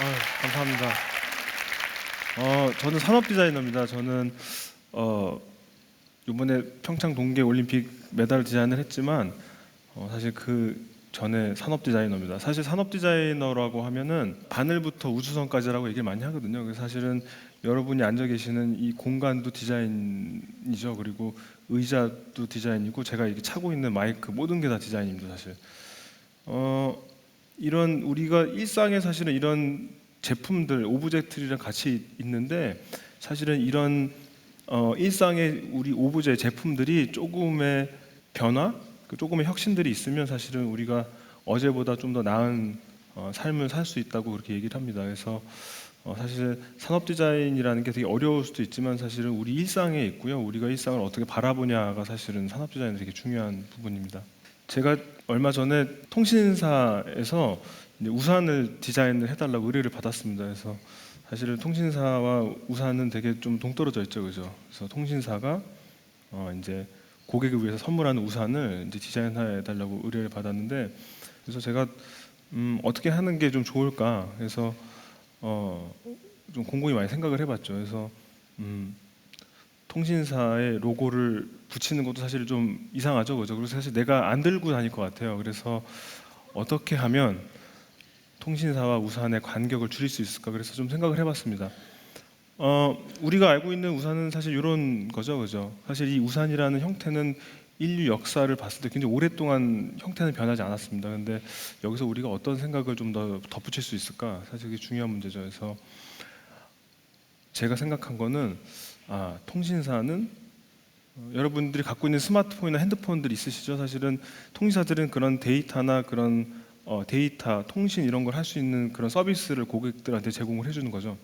아유, 감사합니다. 어, 저는 산업 디자이너입니다. 저는 어, 이번에 평창 동계 올림픽 메달 디자인을 했지만 어, 사실 그 전에 산업 디자이너입니다. 사실 산업 디자이너라고 하면은 바늘부터 우주선까지라고 얘기를 많이 하거든요. 그래서 사실은 여러분이 앉아 계시는 이 공간도 디자인이죠. 그리고 의자도 디자인이고 제가 이렇게 차고 있는 마이크 모든 게 다 디자인입니다. 사실. 어, 이런 우리가 일상에 사실은 이런 제품들 오브젝트들이랑 같이 있는데 사실은 이런 어, 일상의 우리 오브제 제품들이 조금의 변화, 그 조금의 혁신들이 있으면 사실은 우리가 어제보다 좀 더 나은 어, 삶을 살 수 있다고 그렇게 얘기를 합니다. 그래서 어, 사실 산업 디자인이라는 게 되게 어려울 수도 있지만 사실은 우리 일상에 있고요. 우리가 일상을 어떻게 바라보냐가 사실은 산업 디자인의 되게 중요한 부분입니다. 제가 얼마 전에 통신사에서 우산을 디자인을 해달라고 의뢰를 받았습니다. 그래서 사실은 통신사와 우산은 되게 좀 동떨어져 있죠, 그죠? 그래서 통신사가 어 이제 고객을 위해서 선물하는 우산을 이제 디자인해 달라고 의뢰를 받았는데 그래서 제가 음 어떻게 하는 게 좀 좋을까? 그래서 어 좀 곰곰이 많이 생각을 해봤죠. 그래서 음 통신사의 로고를 붙이는 것도 사실 좀 이상하죠, 그죠? 그래서 사실 내가 안 들고 다닐 것 같아요. 그래서 어떻게 하면 통신사와 우산의 간격을 줄일 수 있을까? 그래서 좀 생각을 해봤습니다. 어, 우리가 알고 있는 우산은 사실 이런 거죠, 그죠? 사실 이 우산이라는 형태는 인류 역사를 봤을 때 굉장히 오랫동안 형태는 변하지 않았습니다. 근데 여기서 우리가 어떤 생각을 좀 더 덧붙일 수 있을까? 사실 그게 중요한 문제죠. 그래서 제가 생각한 거는 아, 통신사는 어, 여러분들이 갖고 있는 스마트폰이나 핸드폰들 있으시죠? 사실은 통신사들은 그런 데이터나 그런 어, 데이터, 통신 이런 걸 할 수 있는 그런 서비스를 고객들한테 제공을 해주는 거죠.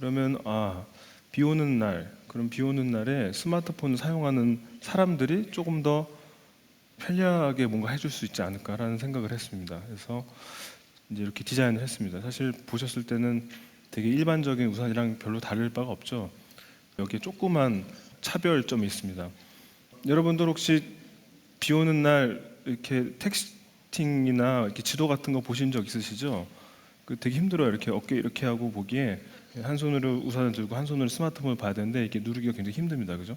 그러면 아, 비 오는 날, 그럼 비 오는 날에 스마트폰을 사용하는 사람들이 조금 더 편리하게 뭔가 해줄 수 있지 않을까라는 생각을 했습니다. 그래서 이제 이렇게 디자인을 했습니다. 사실 보셨을 때는 되게 일반적인 우산이랑 별로 다를 바가 없죠. 여기에 조그만 차별점이 있습니다. 여러분들 혹시 비 오는 날 이렇게 텍스팅이나 이렇게 지도 같은 거 보신 적 있으시죠? 그 되게 힘들어요. 이렇게 어깨 이렇게 하고 보기에 한 손으로 우산을 들고 한 손으로 스마트폰을 봐야 되는데 이게 누르기가 굉장히 힘듭니다. 그죠?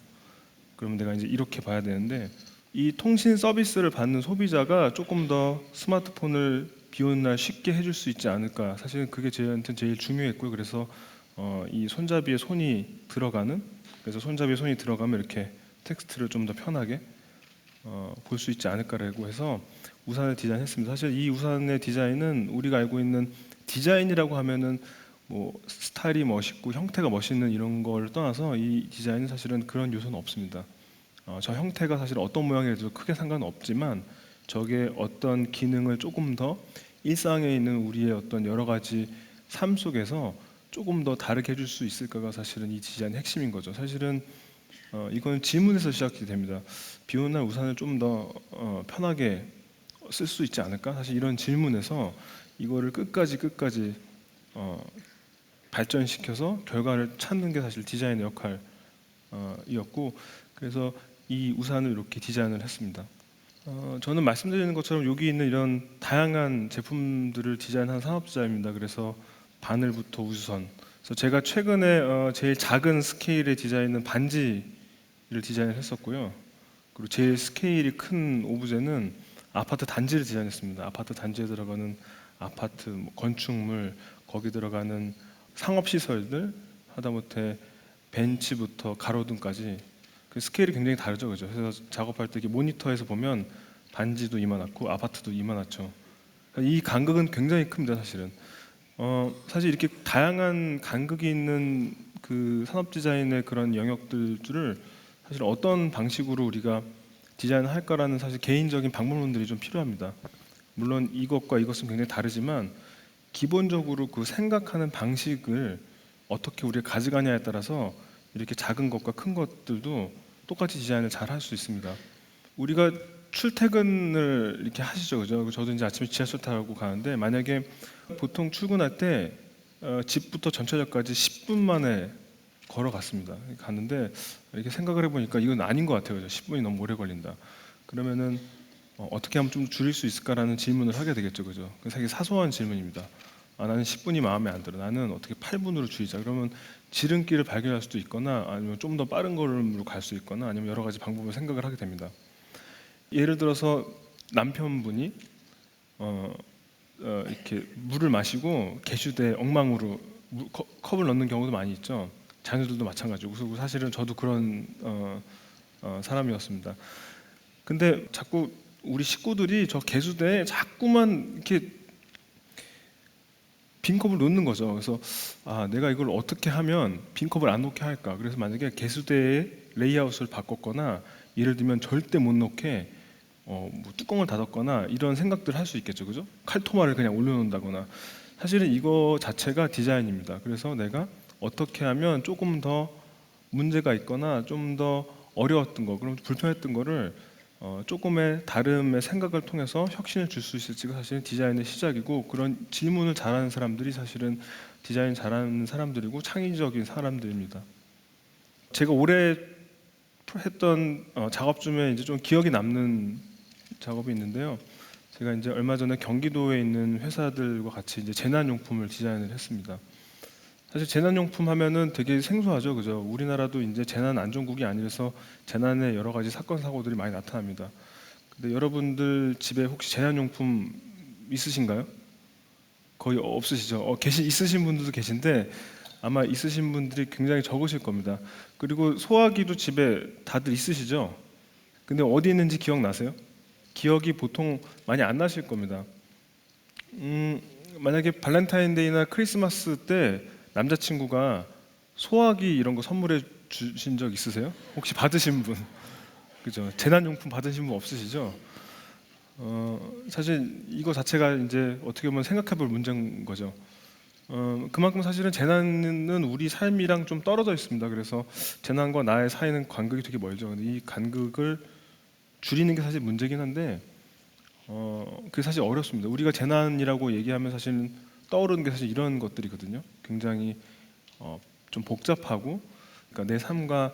그러면 내가 이제 이렇게 봐야 되는데 이 통신 서비스를 받는 소비자가 조금 더 스마트폰을 비 오는 날 쉽게 해줄 수 있지 않을까. 사실은 그게 저한테 제일 중요했고요. 그래서 어, 이 손잡이에 손이 들어가는 그래서 손잡이에 손이 들어가면 이렇게 텍스트를 좀 더 편하게 어, 볼 수 있지 않을까라고 해서 우산을 디자인했습니다. 사실 이 우산의 디자인은 우리가 알고 있는 디자인이라고 하면은 뭐 스타일이 멋있고 형태가 멋있는 이런 걸 떠나서 이 디자인은 사실은 그런 요소는 없습니다. 어, 저 형태가 사실 어떤 모양이라도 크게 상관은 없지만 저게 어떤 기능을 조금 더 일상에 있는 우리의 어떤 여러 가지 삶 속에서 조금 더 다르게 해줄 수 있을까가 사실은 이 디자인의 핵심인 거죠. 사실은 어, 이건 질문에서 시작이 됩니다. 비 오는 날 우산을 좀더 어, 편하게 쓸 수 있지 않을까? 사실 이런 질문에서 이거를 끝까지 끝까지 어, 발전시켜서 결과를 찾는 게 사실 디자인의 역할이었고 그래서 이 우산을 이렇게 디자인을 했습니다. 어, 저는 말씀드리는 것처럼 여기 있는 이런 다양한 제품들을 디자인한 산업자입니다. 그래서 바늘부터 우주선. 그래서 제가 최근에 어, 제일 작은 스케일의 디자인은 반지를 디자인을 했었고요. 그리고 제일 스케일이 큰 오브제는 아파트 단지를 디자인했습니다. 아파트 단지에 들어가는 아파트 뭐 건축물 거기 들어가는 상업 시설들 하다못해 벤치부터 가로등까지 그 스케일이 굉장히 다르죠, 그죠? 그래서 작업할 때 모니터에서 보면 단지도 이만하고 아파트도 이만하죠. 이 간극은 굉장히 큽니다, 사실은. 어, 사실 이렇게 다양한 간극이 있는 그 산업 디자인의 그런 영역들을 사실 어떤 방식으로 우리가 디자인을 할까라는 사실 개인적인 방법론들이 좀 필요합니다. 물론 이것과 이것은 굉장히 다르지만 기본적으로 그 생각하는 방식을 어떻게 우리가 가져가냐에 따라서 이렇게 작은 것과 큰 것들도 똑같이 디자인을 잘 할 수 있습니다. 우리가 출퇴근을 이렇게 하시죠, 그죠? 저도 이제 아침에 지하철 타고 가는데 만약에 보통 출근할 때 어, 집부터 전철역까지 10분 만에 걸어갔습니다. 갔는데 이렇게 생각을 해보니까 이건 아닌 것 같아요. 10분이 너무 오래 걸린다. 그러면은 어, 어떻게 하면 좀 줄일 수 있을까라는 질문을 하게 되겠죠, 그죠? 그 되게 사소한 질문입니다. 아, 나는 10분이 마음에 안 들어. 나는 어떻게 8분으로 줄이자. 그러면 지름길을 발견할 수도 있거나 아니면 좀 더 빠른 걸음으로 갈 수 있거나 아니면 여러 가지 방법을 생각을 하게 됩니다. 예를 들어서 남편분이 어, 어, 이렇게 물을 마시고 개슈대 엉망으로 물- 컵- 컵을 넣는 경우도 많이 있죠. 자녀들도 마찬가지고 사실은 저도 그런 어, 어, 사람이었습니다. 근데 자꾸 우리 식구들이 저 개수대에 자꾸만 이렇게 빈 컵을 놓는 거죠. 그래서 아 내가 이걸 어떻게 하면 빈 컵을 안 놓게 할까? 그래서 만약에 개수대의 레이아웃을 바꿨거나 예를 들면 절대 못 놓게 어, 뭐 뚜껑을 닫았거나 이런 생각들 할 수 있겠죠, 그죠? 칼토마를 그냥 올려놓는다거나 사실은 이거 자체가 디자인입니다. 그래서 내가 어떻게 하면 조금 더 문제가 있거나 좀 더 어려웠던 거, 그럼 불편했던 거를 어, 조금의 다름의 생각을 통해서 혁신을 줄 수 있을지가 사실은 디자인의 시작이고 그런 질문을 잘하는 사람들이 사실은 디자인 잘하는 사람들이고 창의적인 사람들입니다. 제가 올해 했던 어, 작업 중에 이제 좀 기억이 남는 작업이 있는데요. 제가 이제 얼마 전에 경기도에 있는 회사들과 같이 이제 재난용품을 디자인을 했습니다. 사실 재난용품 하면은 되게 생소하죠, 그죠? 우리나라도 이제 재난 안전국이 아니라서 재난의 여러 가지 사건 사고들이 많이 나타납니다. 근데 여러분들 집에 혹시 재난용품 있으신가요? 거의 없으시죠? 어, 계시 있으신 분들도 계신데 아마 있으신 분들이 굉장히 적으실 겁니다. 그리고 소화기도 집에 다들 있으시죠? 근데 어디 있는지 기억나세요? 기억이 보통 많이 안 나실 겁니다. 음, 만약에 발렌타인데이나 크리스마스 때 남자친구가 소화기 이런 거 선물해 주신 적 있으세요? 혹시 받으신 분? 그죠? 재난용품 받으신 분 없으시죠? 어, 사실 이거 자체가 이제 어떻게 보면 생각해 볼 문제인 거죠. 어, 그만큼 사실은 재난은 우리 삶이랑 좀 떨어져 있습니다. 그래서 재난과 나의 사이는 간극이 되게 멀죠. 이 간극을 줄이는 게 사실 문제긴 한데, 어, 그게 사실 어렵습니다. 우리가 재난이라고 얘기하면 사실 떠오르는 게 사실 이런 것들이거든요. 굉장히 어, 좀 복잡하고, 그러니까 내 삶과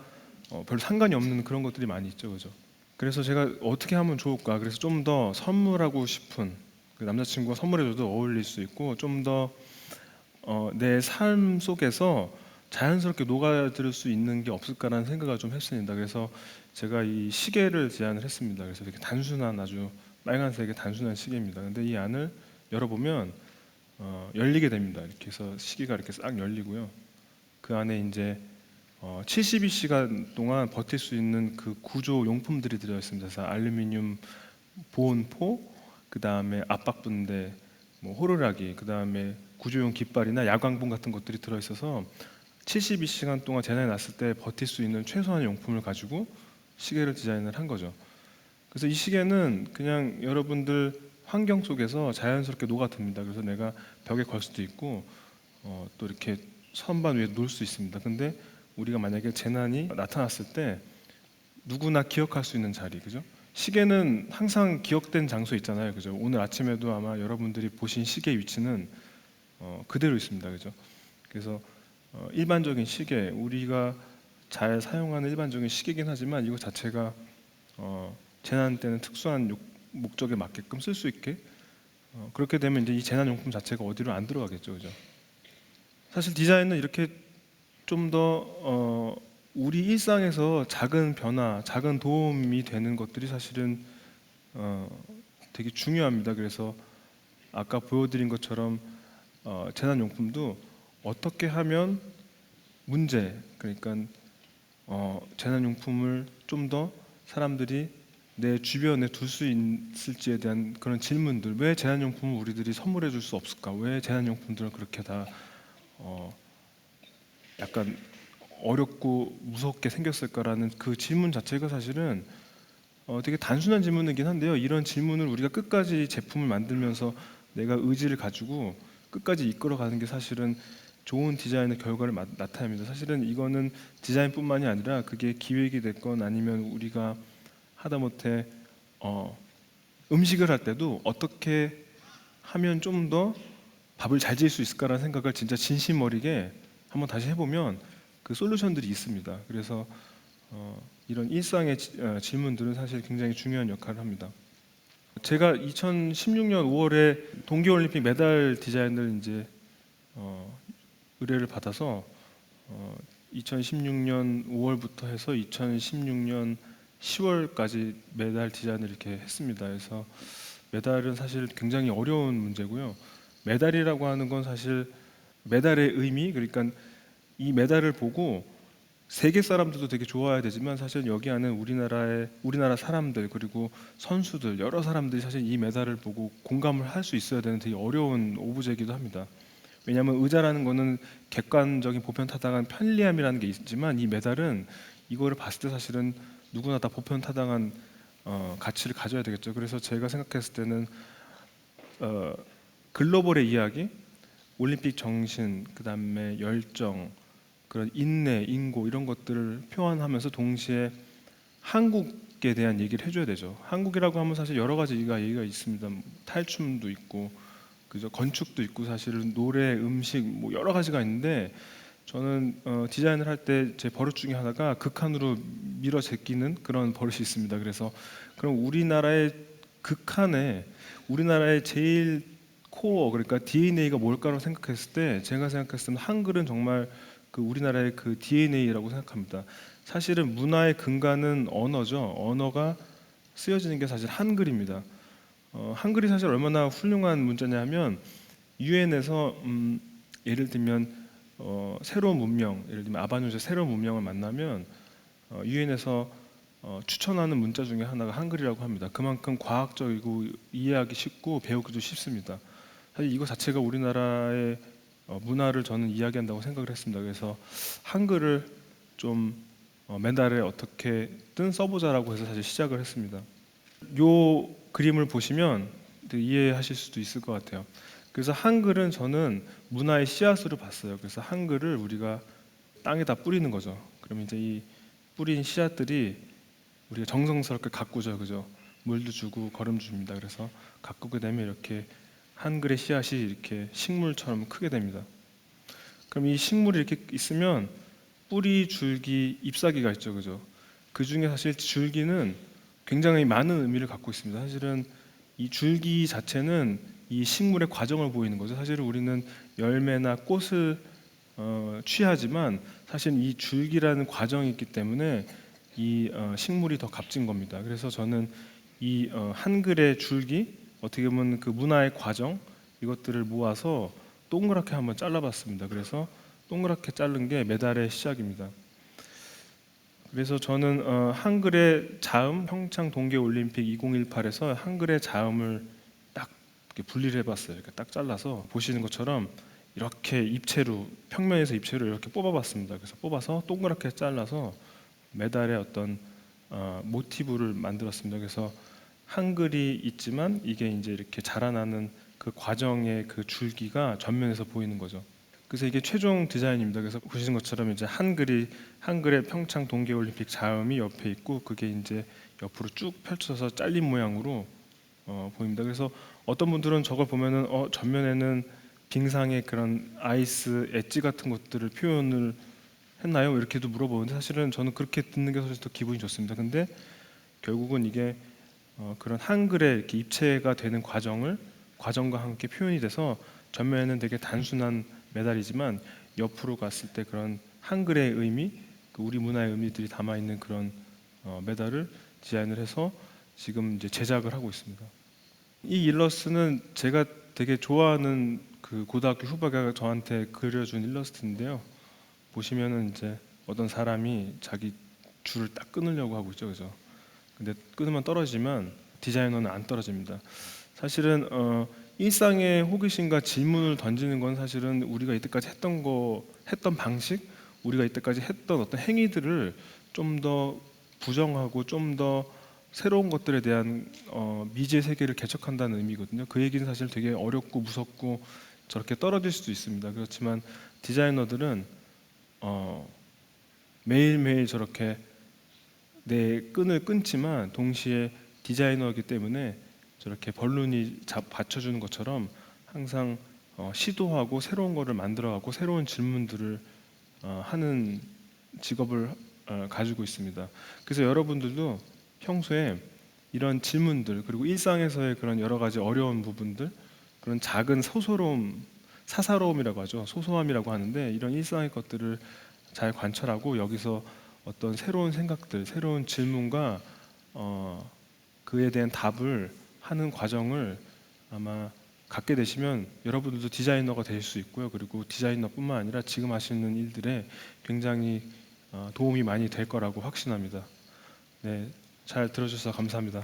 어, 별로 상관이 없는 그런 것들이 많이 있죠, 그죠? 그래서 제가 어떻게 하면 좋을까? 그래서 좀 더 선물하고 싶은 그 남자친구가 선물해줘도 어울릴 수 있고 좀더 어, 내삶 속에서 자연스럽게 녹아들 수 있는 게 없을까라는 생각을 좀 했습니다. 그래서 제가 이 시계를 제안을 했습니다. 그래서 되게 단순한 아주 빨간색의 단순한 시계입니다. 근데 이 안을 열어보면 어, 열리게 됩니다. 이렇게 해서 시계가 이렇게 싹 열리고요. 그 안에 이제 어, 72시간 동안 버틸 수 있는 그 구조 용품들이 들어 있습니다. 그래서 알루미늄 보온포, 그 다음에 압박분대, 뭐 호루라기, 그 다음에 구조용 깃발이나 야광봉 같은 것들이 들어 있어서 72시간 동안 재난이 났을 때 버틸 수 있는 최소한의 용품을 가지고 시계를 디자인을 한 거죠. 그래서 이 시계는 그냥 여러분들 환경 속에서 자연스럽게 녹아듭니다. 그래서 내가 벽에 걸 수도 있고 어, 또 이렇게 선반 위에 놓을 수 있습니다. 근데 우리가 만약에 재난이 나타났을 때 누구나 기억할 수 있는 자리, 그죠? 시계는 항상 기억된 장소 있잖아요, 그죠? 오늘 아침에도 아마 여러분들이 보신 시계 위치는 어, 그대로 있습니다, 그죠? 그래서 어, 일반적인 시계, 우리가 잘 사용하는 일반적인 시계긴 하지만 이거 자체가 어, 재난 때는 특수한 욕- 목적에 맞게끔 쓸 수 있게 어, 그렇게 되면 이제 이 재난용품 자체가 어디로 안 들어가겠죠, 그죠? 사실 디자인은 이렇게 좀더 어, 우리 일상에서 작은 변화, 작은 도움이 되는 것들이 사실은 어, 되게 중요합니다. 그래서 아까 보여드린 것처럼 어, 재난용품도 어떻게 하면 문제, 그러니까 어, 재난용품을 좀 더 사람들이 내 주변에 둘 수 있을지에 대한 그런 질문들. 왜 재난용품을 우리들이 선물해 줄 수 없을까? 왜 재난용품들은 그렇게 다 어, 약간 어렵고 무섭게 생겼을까라는 그 질문 자체가 사실은 어, 되게 단순한 질문이긴 한데요. 이런 질문을 우리가 끝까지 제품을 만들면서 내가 의지를 가지고 끝까지 이끌어가는 게 사실은 좋은 디자인의 결과를 마- 나타냅니다. 사실은 이거는 디자인뿐만이 아니라 그게 기획이 됐건 아니면 우리가 하다못해 어, 음식을 할 때도 어떻게 하면 좀 더 밥을 잘 지을 수 있을까라는 생각을 진짜 진심 어리게 한번 다시 해보면 그 솔루션들이 있습니다. 그래서 어, 이런 일상의 지- 어, 질문들은 사실 굉장히 중요한 역할을 합니다. 제가 2016년 5월에 동계올림픽 메달 디자인을 이제 어, 의뢰를 받아서 어, 2016년 5월부터 해서 2016년 10월까지 메달 디자인을 이렇게 했습니다. 그래서 메달은 사실 굉장히 어려운 문제고요. 메달이라고 하는 건 사실 메달의 의미 그러니까 이 메달을 보고 세계 사람들도 되게 좋아야 되지만 사실 여기 안에 우리나라의 우리나라 사람들 그리고 선수들 여러 사람들이 사실 이 메달을 보고 공감을 할 수 있어야 되는 되게 어려운 오브제이기도 합니다. 왜냐하면 의자라는 거는 객관적인 보편 타당한 편리함이라는 게 있지만 이 메달은 이거를 봤을 때 사실은 누구나 다 보편 타당한 어, 가치를 가져야 되겠죠. 그래서 제가 생각했을 때는 어, 글로벌의 이야기, 올림픽 정신, 그 다음에 열정, 그런 인내, 인고 이런 것들을 표현하면서 동시에 한국에 대한 얘기를 해줘야 되죠. 한국이라고 하면 사실 여러 가지가 얘기가 있습니다. 뭐 탈춤도 있고, 그죠 건축도 있고 사실은 노래, 음식 뭐 여러 가지가 있는데 저는 어, 디자인을 할 때 제 버릇 중에 하나가 극한으로 밀어 제끼는 그런 버릇이 있습니다. 그래서 그럼 우리나라의 극한에 우리나라의 제일 코어 그러니까 DNA가 뭘까라고 생각했을 때 제가 생각했을 때는 한글은 정말 그 우리나라의 그 DNA라고 생각합니다. 사실은 문화의 근간은 언어죠. 언어가 쓰여지는 게 사실 한글입니다. 어, 한글이 사실 얼마나 훌륭한 문자냐면 유엔에서 음, 예를 들면 어, 새로운 문명, 예를 들면 아바뉴스의 새로운 문명을 만나면 어, 유엔에서 어, 추천하는 문자 중에 하나가 한글이라고 합니다. 그만큼 과학적이고 이해하기 쉽고 배우기도 쉽습니다. 사실 이거 자체가 우리나라의 어, 문화를 저는 이야기한다고 생각을 했습니다. 그래서 한글을 좀 어, 맨날에 어떻게든 써보자라고 해서 사실 시작을 했습니다. 요 그림을 보시면 이해하실 수도 있을 것 같아요. 그래서 한글은 저는 문화의 씨앗으로 봤어요. 그래서 한글을 우리가 땅에다 뿌리는 거죠. 그러면 이제 이 뿌린 씨앗들이 우리가 정성스럽게 가꾸죠, 그죠? 물도 주고 거름 줍니다. 그래서 가꾸게 되면 이렇게 한글의 씨앗이 이렇게 식물처럼 크게 됩니다. 그럼 이 식물이 이렇게 있으면 뿌리, 줄기, 잎사귀가 있죠, 그죠? 그 중에 사실 줄기는 굉장히 많은 의미를 갖고 있습니다. 사실은 이 줄기 자체는 이 식물의 과정을 보이는 거죠. 사실은 우리는 열매나 꽃을 어, 취하지만 사실 이 줄기라는 과정이 있기 때문에 이 어, 식물이 더 값진 겁니다. 그래서 저는 이 어, 한글의 줄기 어떻게 보면 그 문화의 과정 이것들을 모아서 동그랗게 한번 잘라봤습니다. 그래서 동그랗게 자른 게 메달의 시작입니다. 그래서 저는 어, 한글의 자음 평창 동계 올림픽 2018에서 한글의 자음을 분리를 해봤어요. 이렇게 딱 잘라서 보시는 것처럼 이렇게 입체로 평면에서 입체로 이렇게 뽑아봤습니다. 그래서 뽑아서 동그랗게 잘라서 메달의 어떤 어, 모티브를 만들었습니다. 그래서 한글이 있지만 이게 이제 이렇게 자라나는 그 과정의 그 줄기가 전면에서 보이는 거죠. 그래서 이게 최종 디자인입니다. 그래서 보시는 것처럼 이제 한글이 한글의 평창 동계올림픽 자음이 옆에 있고 그게 이제 옆으로 쭉 펼쳐서 잘린 모양으로 어, 보입니다. 그래서 어떤 분들은 저걸 보면은 어, 전면에는 빙상의 그런 아이스 엣지 같은 것들을 표현을 했나요? 이렇게도 물어보는데 사실은 저는 그렇게 듣는 게 사실 더 기분이 좋습니다. 근데 결국은 이게 어, 그런 한글에 이렇게 입체가 되는 과정을 과정과 함께 표현이 돼서 전면에는 되게 단순한 메달이지만 옆으로 갔을 때 그런 한글의 의미, 그 우리 문화의 의미들이 담아 있는 그런 어, 메달을 디자인을 해서 지금 이제 제작을 하고 있습니다. 이 일러스트는 제가 되게 좋아하는 그 고등학교 후배가 저한테 그려준 일러스트인데요. 보시면은 이제 어떤 사람이 자기 줄을 딱 끊으려고 하고 있죠, 그죠? 근데 끊으면 떨어지면 디자이너는 안 떨어집니다. 사실은 어, 일상의 호기심과 질문을 던지는 건 사실은 우리가 이때까지 했던 거 했던 방식, 우리가 이때까지 했던 어떤 행위들을 좀 더 부정하고 좀더 새로운 것들에 대한 어, 미지의 세계를 개척한다는 의미거든요. 그 얘기는 사실 되게 어렵고 무섭고 저렇게 떨어질 수도 있습니다. 그렇지만 디자이너들은 어, 매일매일 저렇게 내 끈을 끊지만 동시에 디자이너이기 때문에 저렇게 벌룬이 잡 받쳐주는 것처럼 항상 어, 시도하고 새로운 거를 만들어가고 새로운 질문들을 어, 하는 직업을 어, 가지고 있습니다. 그래서 여러분들도 평소에 이런 질문들 그리고 일상에서의 그런 여러 가지 어려운 부분들 그런 작은 소소로움 사사로움이라고 하죠. 소소함이라고 하는데 이런 일상의 것들을 잘 관찰하고 여기서 어떤 새로운 생각들 새로운 질문과 어, 그에 대한 답을 하는 과정을 아마 갖게 되시면 여러분들도 디자이너가 될수 있고요. 그리고 디자이너뿐만 아니라 지금 하시는 일들에 굉장히 어, 도움이 많이 될 거라고 확신합니다. 네, 잘 들어주셔서 감사합니다.